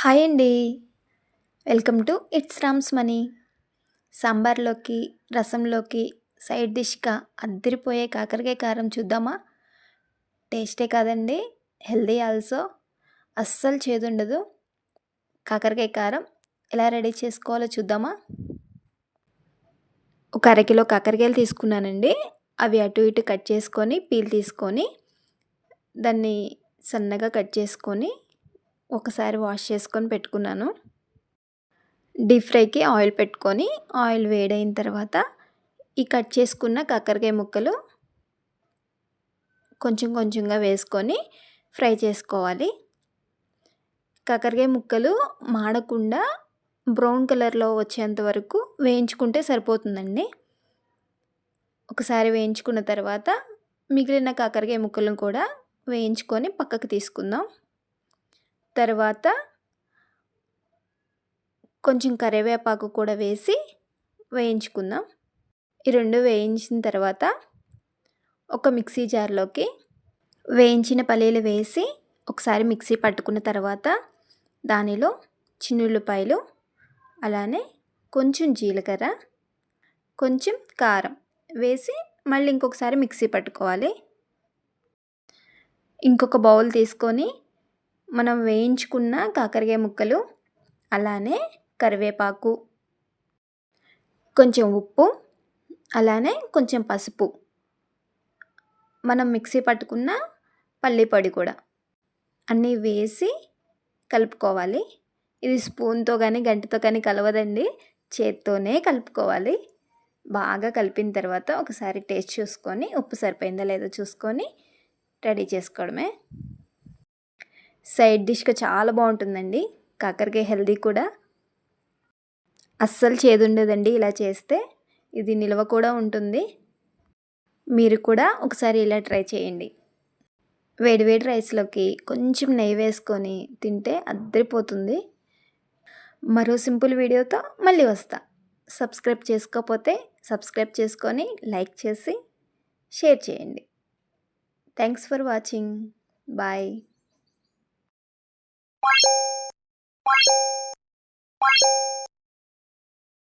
Hi అండి. Welcome to it's Ram's money. సాంబార్లోకి రసంలోకి side డిష్గా అద్దరిపోయే కాకరకాయ కారం చూద్దామా? టేస్టే కాదండి హెల్దీ ఆల్సో. అస్సలు చేదుండదు. కాకరకాయ కారం ఎలా రెడీ చేసుకోవాలో చూద్దామా? ఒక అరకిలో కాకరకాయలు తీసుకున్నానండి. అవి అటు ఇటు కట్ చేసుకొని పీల్ తీసుకొని దాన్ని సన్నగా కట్ చేసుకొని ఒకసారి వాష్ చేసుకొని పెట్టుకున్నాను. డీప్ ఫ్రైకి ఆయిల్ పెట్టుకొని ఆయిల్ వేడైన తర్వాత ఈ కట్ చేసుకున్న కాకరకాయ ముక్కలు కొంచెం కొంచెంగా వేసుకొని ఫ్రై చేసుకోవాలి. కాకరకాయ ముక్కలు మాడకుండా బ్రౌన్ కలర్లో వచ్చేంత వరకు వేయించుకుంటే సరిపోతుందండి. ఒకసారి వేయించుకున్న తర్వాత మిగిలిన కాకరకాయ ముక్కలను కూడా వేయించుకొని పక్కకు తీసుకుందాం. తర్వాత కొంచెం కరివేపాకు కూడా వేసి వేయించుకుందాం. ఈ రెండు వేయించిన తర్వాత ఒక మిక్సీ జార్లోకి వేయించిన పల్లీలు వేసి ఒకసారి మిక్సీ పట్టుకున్న తర్వాత దానిలో చిన్నుల్లిపాయలు అలానే కొంచెం జీలకర్ర కొంచెం కారం వేసి మళ్ళీ ఇంకొకసారి మిక్సీ పట్టుకోవాలి. ఇంకొక బౌల్ తీసుకొని మనం వేయించుకున్న కాకరకాయ ముక్కలు అలానే కరివేపాకు కొంచెం ఉప్పు అలానే కొంచెం పసుపు. మనం మిక్సీ పట్టుకున్న పల్లి పొడి కూడా. అన్నీ వేసి కలుపుకోవాలి. ఇది స్పూన్తో కానీ గంటతో కానీ కలవదండి. చేత్తోనే కలుపుకోవాలి. బాగా కలిపిన తర్వాత ఒకసారి టేస్ట్ చూసుకొని ఉప్పు సరిపోయిందా లేదో చూసుకొని రెడీ చేసుకోవడమే. సైడ్ డిష్గా చాలా బాగుంటుందండి. కాకరకాయ హెల్దీ కూడా. అస్సలు చేదుండదండి ఇలా చేస్తే. ఇది నిల్వ కూడా ఉంటుంది. మీరు కూడా ఒకసారి ఇలా ట్రై చేయండి. వేడివేడి రైస్లోకి కొంచెం నెయ్యి వేసుకొని తింటే అద్దరిపోతుంది. మరో సింపుల్ వీడియోతో మళ్ళీ వస్తా. సబ్స్క్రైబ్ చేసుకోకపోతే సబ్స్క్రైబ్ చేసుకొని లైక్ చేసి షేర్ చేయండి. Thanks for watching. Bye. Thank you.